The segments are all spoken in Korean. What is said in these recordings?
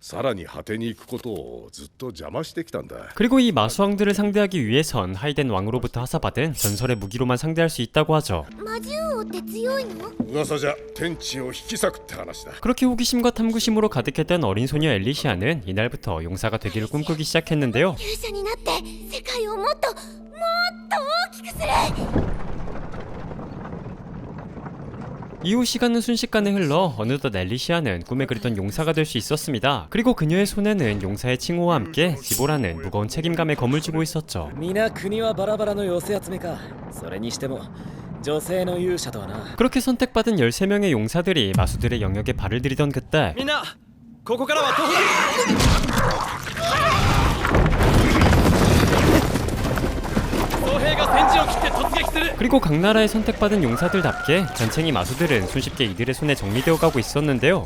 さらに果てに行くことをずっと邪魔してきたんだ 그리고 이 마수왕들을 상대하기 위해선 하이덴 왕으로부터 하사받은 전설의 무기로만 상대할 수 있다고 하죠 魔獣王って強いの噂じゃ天地を引き裂くって話だ 그렇게 호기심과 탐구심으로 가득했던 어린 소녀 엘리시아는 이날부터 용사가 되기를 꿈꾸기 시작했는데요 勇者になって世界をもっともっと大きくする 이후 시간은 순식간에 흘러 어느덧 엘리시아는 꿈에 그리던 용사가 될 수 있었습니다. 그리고 그녀의 손에는 용사의 칭호와 함께 지보라는 무거운 책임감의 검을 쥐고 있었죠. 皆国はバラバラの寄せ集めかそれにしても女性の勇者とはな 그렇게 선택받은 13명의 용사들이 마수들의 영역에 발을 들이던 그때 みんなここからは徒歩だ 그리고 각 나라에 선택받은 용사들답게 전챙이 마수들은 손쉽게 이들의 손에 정리되어 가고 있었는데요.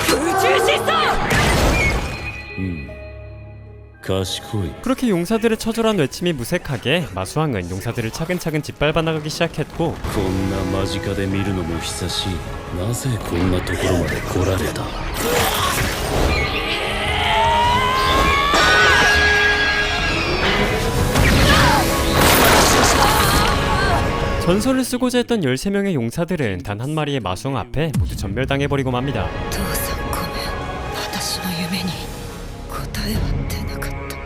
그렇게 용사들의 처절한 외침이 무색하게 마수왕은 용사들을 차근차근 짓밟아 나가기 시작했고 전설을 쓰고자 했던 13명의 용사들은 단 한 마리의 마수왕 앞에 모두 전멸당해버리고 맙니다.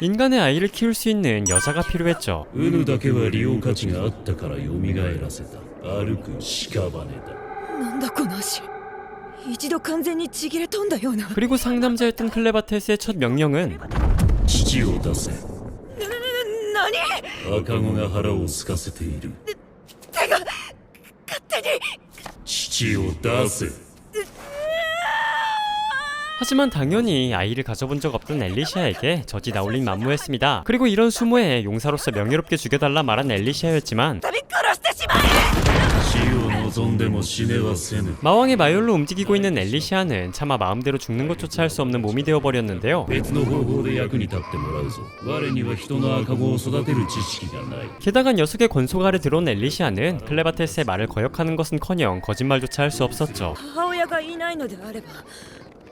인간의 아이를 키울 수 있는 여자가 필요했죠. ウヌだけは利用価値があったから蘇らせた歩く屍だなんだこの足一度完全にちぎれ飛んだような 그리고 상남자였던 클레바테스의 첫 명령은 父を出せ何赤子が腹を空かせている手が勝手に父を出せ 하지만 당연히 아이를 가져본 적 없던 엘리시아에게 저지나 올린 만무했습니다. 그리고 이런 수모에 용사로서 명예롭게 죽여달라 말한 엘리시아였지만 마왕의 마열로 움직이고 있는 엘리시아는 차마 마음대로 죽는 것조차 할 수 없는 몸이 되어버렸는데요. 게다가 녀석의 권속 아래 들어온 엘리시아는 클레바테스의 말을 거역하는 것은커녕 거짓말조차 할 수 없었죠.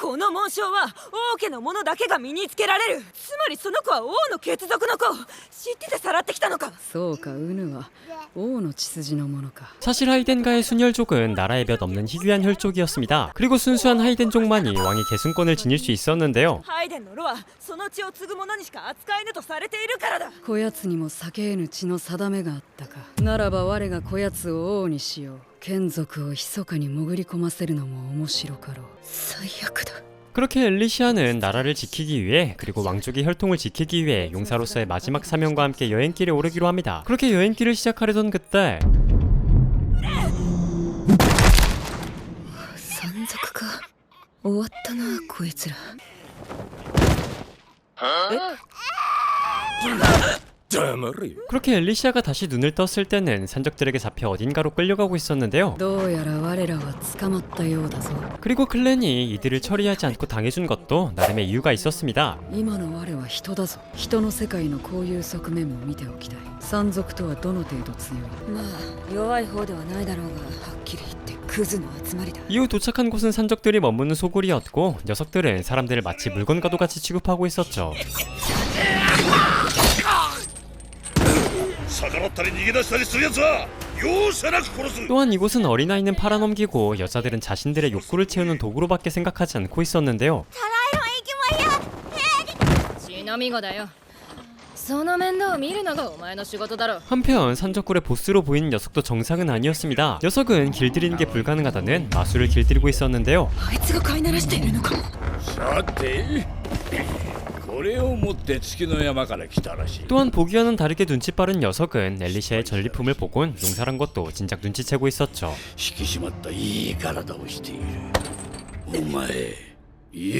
この紋章は王家の者だけが身につけられるつまりその子は王の血族の子知っててさらってきたのかそうかウヌは王の血筋のものか 사실 하이덴과의 순혈족은 나라의 몇 없는 희귀한 혈족이었습니다. 그리고 순수한 하이덴족만이 왕의 계승권을 지닐 수 있었는데요. ハイデンの炉はその血を継ぐ者にしか扱えぬとされているからだこやつにも避けえぬ血の定めがあったかならば我がこやつを王にしよう 眷属を密かに潜り込ませるのも面白かろう最悪だ 그렇게 엘리시아는 나라를 지키기 위해 그리고 왕족의 혈통을 지키기 위해 용사로서의 마지막 사명과 함께 여행길에 오르기로 합니다. 그렇게 여행길을 시작하려던 그때 山賊か終わったなこいつら 黙れよ 그렇게 엘리시아가 다시 눈을 떴을 때는 산적들에게 잡혀 어딘가로 끌려가고 있었는데요. どうやら我らは捕まったようだぞ 그리고 클랜이 이들을 처리하지 않고 당해준 것도 나름의 이유가 있었습니다. 今の我は人だぞ人の世界のこういう側面も見ておきたい山賊とはどの程度強いまあ弱い方ではないだろうがはっきり言ってクズの集まりだ 이후 도착한 곳은 산적들이 머무는 소굴이었고 녀석들은 사람들을 마치 물건과도 같이 취급하고 있었죠. 또한 이곳은 어린아이는 팔아넘기고 여자들은 자신들의 욕구를 채우는 도구로밖에 생각하지 않고 있었는데요. 한편 산적굴의 보스로 보이는 녀석도 정상은 아니었습니다. 녀석은 길들이는 게 불가능하다는 마술을 길들이고 있었는데요. あいつが飼いならしているのかもさてこれを持って月の山から来たらしい 또한 보기와는 다르게 눈치 빠른 녀석은 엘리시아의 전리품을 보곤 용사란 것도 진작 눈치채고 있었죠. 引き締まったいい体をしているお前 勇者だな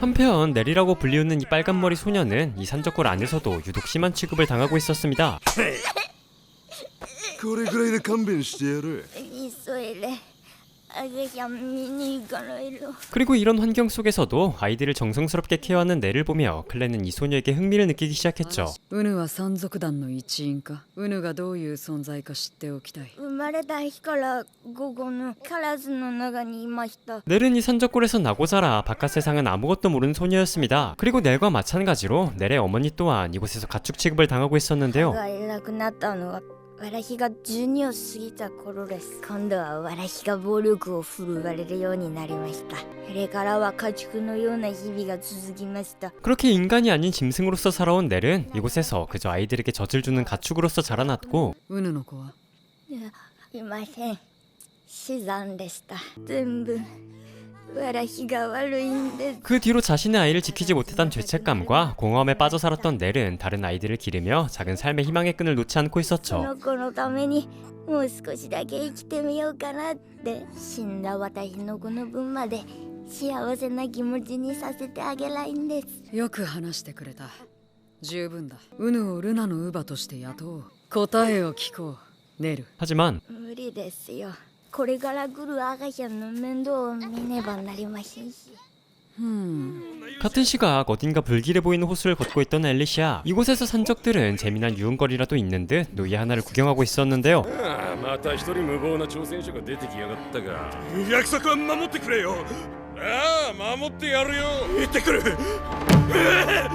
한편 내리라고 불리우는 이 빨간머리 소녀는 이 산적골 안에서도 유독 심한 취급을 당하고 있었습니다. これぐらいで勘弁してやる急いで 그리고 이런 환경 속에서도 아이들을 정성스럽게 케어하는 내를 보며 클레는 이 소녀에게 흥미를 느끼기 시작했죠. ウヌは山賊団の一員かウヌがどういう存在か知っておきたい生まれた日から午後のカラスの中にいました 넬은 이 산적골에서 나고 자라 바깥 세상은 아무것도 모르는 소녀였습니다. 그리고 넬과 마찬가지로 넬의 어머니 또한 이곳에서 가축 취급을 당하고 있었는데요. がいなくなったのは 私が12を過ぎた頃です今度は私が暴力を振るわれるようになりましたそれからは家畜のような日々が続きました 그렇게 인간이 아닌 짐승으로서 살아온 넬은 이곳에서 그저 아이들에게 젖을 주는 가축으로서 자라났고 ウヌの子はいません死産でした全部私が悪いんです 그 뒤로 자신의 아이를 지키지 못했던 죄책감과 공허함에 빠져 살았던 넬은 다른 아이들을 기르며 작은 삶의 희망의 끈을 놓지 않고 있었죠. 하지만 これから来る赤ちゃんの面倒を見ねばなりませんし 같은 시각 어딘가 불길해 보이는 호수를 걷고 있던 엘리시아. 이곳에서 산적들은 재미난 유흥거리라도 있는 듯 노예 하나를 구경하고 있었는데요. ああまた一人無謀な挑戦者が出てきやがったが約束は守ってくれよああ守ってやるよ行ってくる 이곳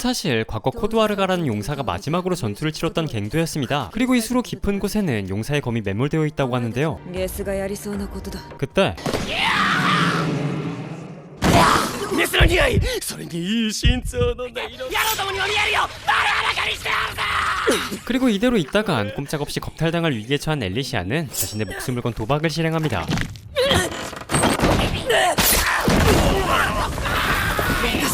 사실 과거 코드와르가라는 용사가 마지막으로 전투를 치렀던 갱도였습니다. 그리고 이 수로 깊은 곳에는 용사의 검이 매몰되어 있다고 하는데요. 그때 그리고 이대로 있다간 꼼짝없이 겁탈당할 위기에 처한 엘리시아는 자신의 목숨을 건 도박을 실행합니다.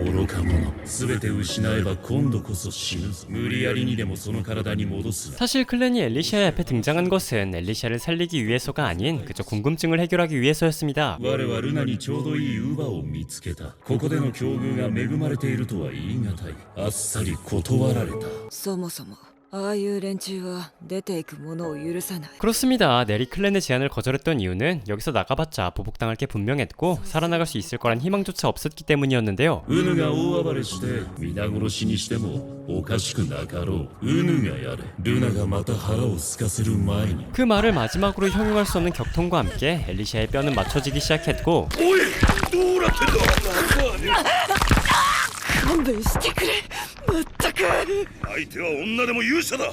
愚か者全て失えば今度こそ死ぬぞ無理やりにでもその体に戻す 사실 클랜이 엘리시아 앞에 등장한 것은 엘리시아를 살리기 위해서가 아닌 그저 궁금증을 해결하기 위해서였습니다. 我はルナにちょうどいい乳母を見つけたここでの境遇が恵まれているとは言い難いあっさり断られたそもそも ああいう連中は出ていく者を許さない 그렇습니다. 네리 클랜의 제안을 거절했던 이유는 여기서 나가봤자 보복당할 게 분명했고 살아나갈 수 있을 거란 희망조차 없었기 때문이었는데요. ウヌが大暴れして皆殺しにしてもおかしくなかろうウヌがやれルナがまた腹を空かせる前に 그 말을 마지막으로 형용할 수 없는 격통과 함께 엘리시아의 뼈는 맞춰지기 시작했고 勘弁してくれ。まったく相手は女でも勇者だ。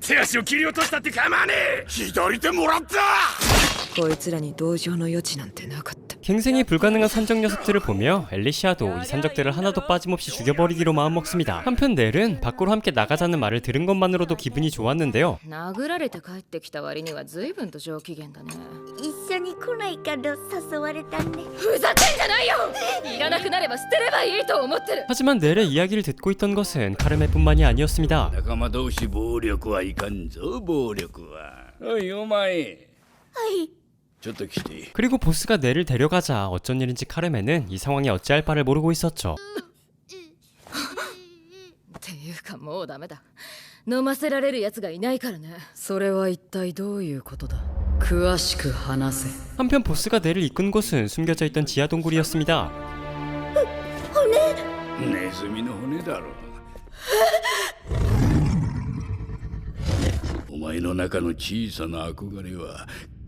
手足を切り落としたって構わねえ。左手もらった こいつらに同情の余地なんてなかった 갱생이 불가능한 산적 녀석들을 보며 엘리시아도 이 산적들을 하나도 빠짐없이 죽여버리기로 마음먹습니다. 한편 넬은 밖으로 함께 나가자는 말을 들은 것만으로도 기분이 좋았는데요. 殴られて帰ってきた割には随分と上機嫌だね一緒に来ないかと誘われたんでふざけんじゃないよいらなくなれば捨てればいいと思ってる 하지만 넬의 이야기를 듣고 있던 것은 카르메뿐만이 아니었습니다. 仲間同士暴力はいかんぞ暴力はおいお前はいちょっと来て 그리고 보스가 넬을 데려가자 어쩐 일인지 카르메는 이 상황에 어찌할 바를 모르고 있었죠. つかもうダメだ飲ませられる奴がいないからねそれは一体どういうことだ詳しく話せ 한편 보스가 뇌를 이끈 곳은 숨겨져 있던 지하 동굴이었습니다. ネズミの骨だろお前の中の小さな憧れは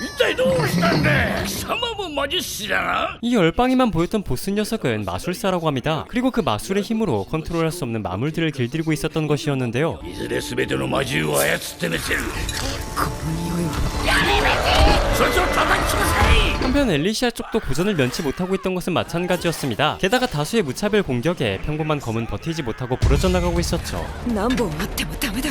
一体どうしたんだ貴様も魔術師だな 이 열방에만 보였던 보스 녀석은 마술사라고 합니다. 그리고 그 마술의 힘으로 컨트롤할 수 없는 마물들을 길들이고 있었던 것이었는데요. いずれ全ての魔獣を操ってみせるこの匂いはそいつを叩き潰せ 한편 엘리시아 쪽도 고전을 면치 못하고 있던 것은 마찬가지였습니다. 게다가 다수의 무차별 공격에 평범한 검은 버티지 못하고 부러져 나가고 있었죠. 何本あってもダメだ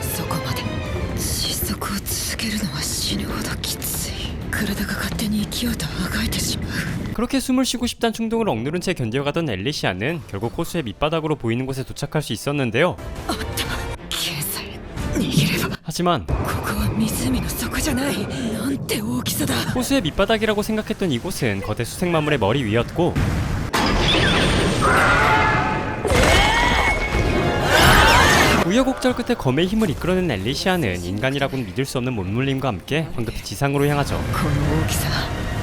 뛰어나가야 그렇게 숨을 쉬고 싶단 충동을 억누른 채 견뎌가던 엘리시아는 결국 호수의 밑바닥으로 보이는 곳에 도착할 수 있었는데요. 아따, 개살, 니기레바. 하지만 호수의 밑바닥이라고 생각했던 이곳은 거대 수색 마물의 머리 위였고 우여곡절 끝에 검의 힘을 이끌어낸 엘리시아는 인간이라고는 믿을 수 없는 몸물림과 함께 황급히 지상으로 향하죠.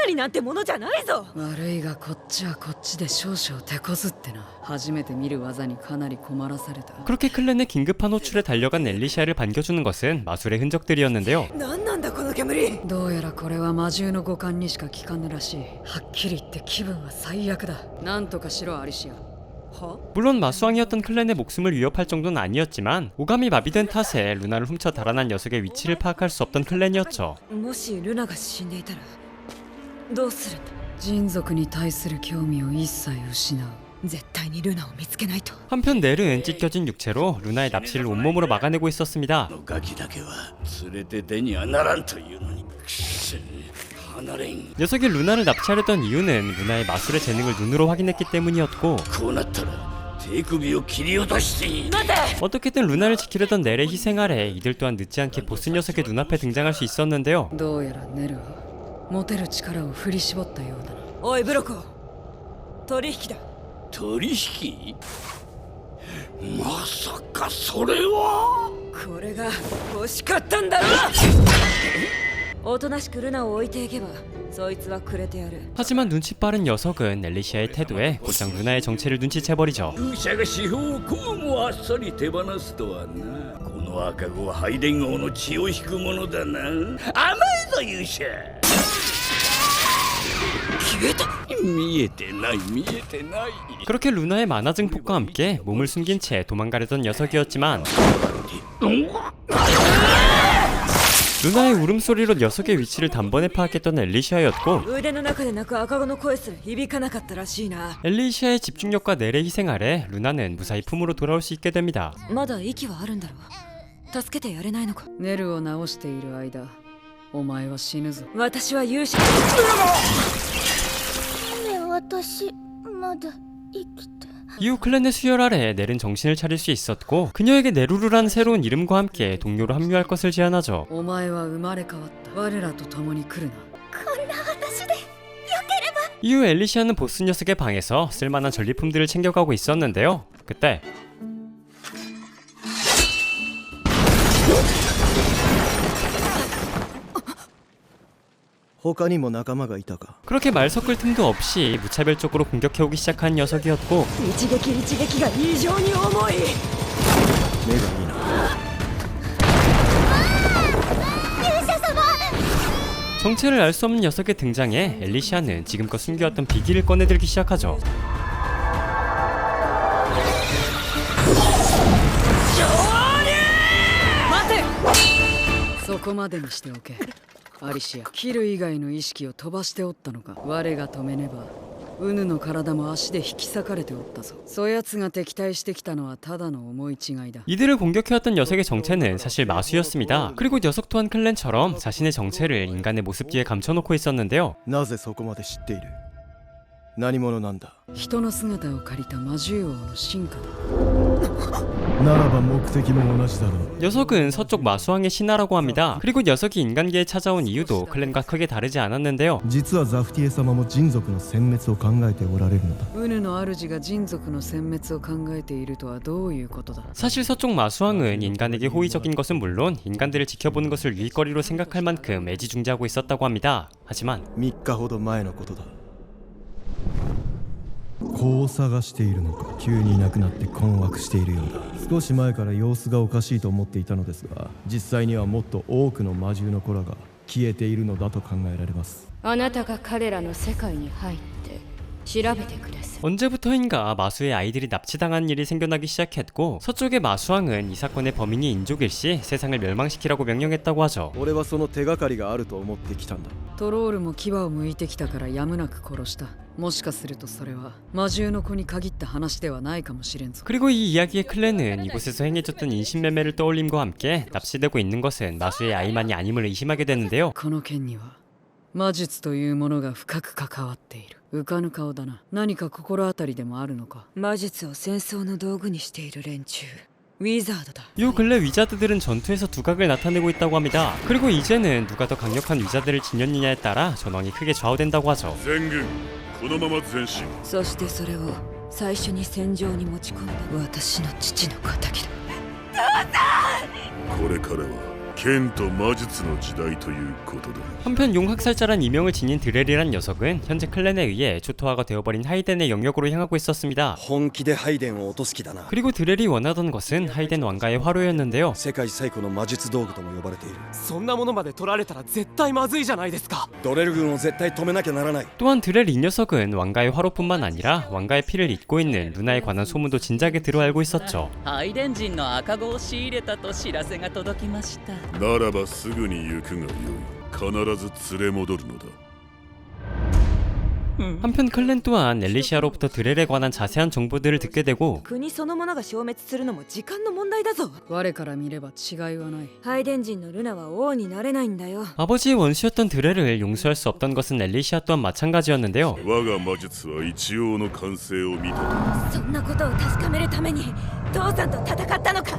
なりなんてものじゃないぞ悪いがこっちはこっちで少々手こずってな初めて見る技にかなり困らされた 그렇게 클랜의 긴급한 호출에 달려간 엘리시아를 반겨주는 것은 마술의 흔적들이었는데요. 何なんだこの煙どうやらこれは魔獣の五感にしか効かぬらしいはっきり言って気分は最悪だなんとかしろアリシアは 물론 마수왕이었던 클랜의 목숨을 위협할 정도는 아니었지만 오감이 마비된 탓에 루나를 훔쳐 달아난 녀석의 위치를 파악할 수 없던 클랜이었죠. もしルナが死んでいたら どうするんだ人族に対する興味を一切失う絶対にルナを見つけないと 한편 넬은 찢겨진 육체로 루나의 납치를 온몸으로 막아내고 있었습니다. ガキだけは連れて出にはならんというのにくっせ離れん 녀석이 루나를 납치하려던 이유는 루나의 마술의 재능을 눈으로 확인했기 때문이었고 こうなったら手首を切り落としていい 어떻게든 루나를 지키려던 넬의 희생 아래 이들 또한 늦지 않게 보스 녀석의 눈앞에 등장할 수 있었는데요. どうやらネルは 持てる力を振り絞ったようだなおいブロコ取引だ取引まさかそれはこれが欲しかったんだろおとなしくルナを置いていけばそいつはくれてやる 하지만 눈치 빠른 녀석은 엘리시아의 태도에 곧장 루나의 정체를 눈치채버리죠. 勇者が司法をこうもあっさり手放すとはなこの赤子は拝殿王の血を引くものだな甘いぞ勇者消えた 見えてない見えてない 그렇게 루나의 만화 증폭과 함께 몸을 숨긴 채 도망가려던 녀석이었지만 루나의 울음소리로 녀석의 위치를 단번에 파악했던 엘리시아였고 腕の中で泣く赤子の声すら響かなかったらしいな 엘리시아의 집중력과 넬의 희생 아래 루나는 무사히 품으로 돌아올 수 있게 됩니다. まだ息はあるんだろう助けてやれないのかネルを治している間お前は死ぬぞ私は勇者ねえ 私まだ生きて 이후 클랜의 수혈 아래 넬은 정신을 차릴 수 있었고 그녀에게 네루루라는 새로운 이름과 함께 동료로 합류할 것을 제안하죠. お前は生まれ変わった我らと共に来るなこんな私で 이후 엘리시아는 보스 녀석의 방에서 쓸만한 전리품들을 챙겨가고 있었는데요. 그때 그렇게 말 섞을 틈도 없이 무차별적으로 공격해오기 시작한 녀석이었고 一撃一撃が異常に重い目がいいな 정체를 알 수 없는 녀석의 등장에 엘리시아는 지금껏 숨겨왔던 비기를 꺼내들기 시작하죠. そこまでにしておけ アリシアキル以外の意識を飛ばしておったのか我が止めねばウヌの体も足で引き裂かれておったぞそやつが敵対してきたのはただの思い違いだ 이들을 공격해왔던 녀석의 정체는 사실 마수였습니다. 그리고 녀석 또한 클랜처럼 자신의 정체를 인간의 모습 뒤에 감춰놓고 있었는데요. なぜそこまで知っている何者なんだ人の姿を借りた魔獣王の進化だ 녀석은 서쪽 마수왕의 신하라고 합니다. 그리고 녀석이 인간계에 찾아온 이유도 클랜과 크게 다르지 않았는데요. 実はザフティエ様も人族の殲滅を考えておられるのだウヌの主が人族の殲滅を考えているとはどういうことだ 사실 서쪽 마수왕은 인간에게 호의적인 것은 물론 인간들을 지켜보는 것을 유익거리로 생각할 만큼 애지중지하고 있었다고 합니다. 하지만 3日ほど前のことだ 子を探しているのか。急にいなくなって困惑しているようだ。少し前から様子がおかしいと思っていたのですが実際にはもっと多くの魔獣の子らが消えているのだと考えられます。あなたが彼らの世界に入った。 언제부터인가 마수의 아이들이 납치당한 일이 생겨나기 시작했고 서쪽의 마수왕은 이 사건의 범인이 인족일시 세상을 멸망시키라고 명령했다고 하죠. 俺はその手がかりがあると思ってきたんだトロールも牙を向いてきたからやむなく殺したもしかするとそれは魔獣の子に限った話ではないかもしれんぞ 그리고 이 이야기의 클랜은 이곳에서 행해졌던 인신매매를 떠올림과 함께 납치되고 있는 것은 마수의 아이만이 아님을 의심하게 되는데요. この件には 魔術というものが深く関わっている浮かぬ顔だな何か心当たりでもあるのか魔術を戦争の道具にしている連中ウィザードだ 요 근래 위자드들은 전투에서 두각을 나타내고 있다고 합니다. 그리고 이제는 누가 더 강력한 위자드를 지녔느냐에 따라 전황이 크게 좌우된다고 하죠. 全軍このまま前進そしてそれを最初に戦場に持ち込んだ私の父の敵だこれからは 剣と魔術の時代ということだ 한편 용학살자란 이명을 지닌 드렐이란 녀석은 현재 클랜에 의해 초토화가 되어버린 하이덴의 영역으로 향하고 있었습니다. 本気でハイデンを落とす気だな 그리고 드렐이 원하던 것은 하이덴 왕가의 화로였는데요. 世界最古の魔術道具とも呼ばれているそんなものまで取られたら絶対まずいじゃないですかドレル軍を絶対止めなきゃならない 또한 드렐 이 녀석은 왕가의 화로뿐만 아니라 왕가의 피를 잇고 있는 루나에 관한 소문도 진작에 들어 알고 있었죠. ハイデン人の赤子を仕入れたと知らせが届きました ならばすぐに行くがよい必ず連れ戻るのだ 한편 클랜 또한 엘리시아로부터 드렐에 관한 자세한 정보들을 듣게 되고 国そのものが消滅するのも時間の問題だぞ我から見れば違いはないハイデン人のルナは王になれないんだよ 아버지의 원수였던 드렐을 용서할 수 없던 것은 엘리시아 또한 마찬가지였는데요. 我が魔術は一応の完成を見たそんなことを確かめるために父さんと戦ったのか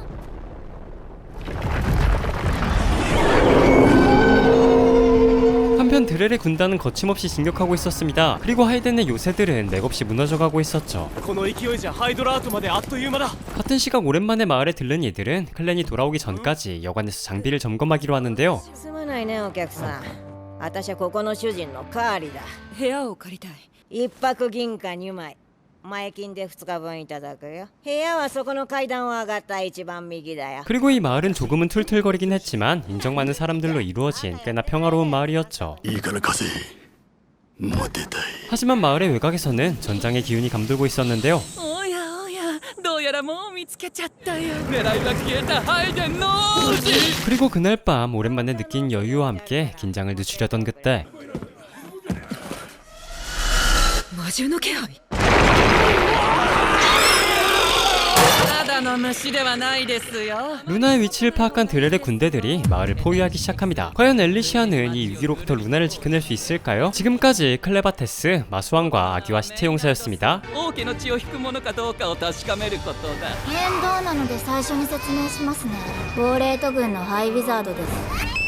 한편 드렐의 군단은 거침없이 진격하고 있었습니다. 그리고 하이덴의 요새들은 맥없이 무너져가고 있었죠. この勢いじゃハイドラートまであっという間だ 같은 시각 오랜만에 마을에 들른 이들은 클랜이 돌아오기 전까지 여관에서 장비를 점검하기로 하는데요. すまないねお客さん 私はここの主人のカーリだ部屋を借りたい一泊銀貨2枚 前金で2日分いただくよ部屋はそこの階段を上がった一番右だよ 그리고 이 마을은 조금은 툴툴거리긴 했지만 인정 많은 사람들로 이루어진 꽤나 평화로운 마을이었죠. いいから貸せモテたい 하지만 마을의 외곽에서는 전장의 기운이 감돌고 있었는데요. おやおやどうやらもう見つけちゃったよ狙いが消えたハイデンの王子 그리고 그날 밤 오랜만에 느낀 여유와 함께 긴장을 늦추려던 그때 魔 獣の気配ただの虫ではないですよ 루나의 위치를 파악한 드렐의 군대들이 마을을 포위하기 시작합니다. 과연 엘리시아는 이 위기로부터 루나를 지켜낼 수 있을까요? 지금까지 클레바테스, 마수왕과 아기와 시체 용사였습니다. 王家の血を引くものかどうかを確かめることだ面倒なので最初に説明しますね亡霊都軍のハイウィザードです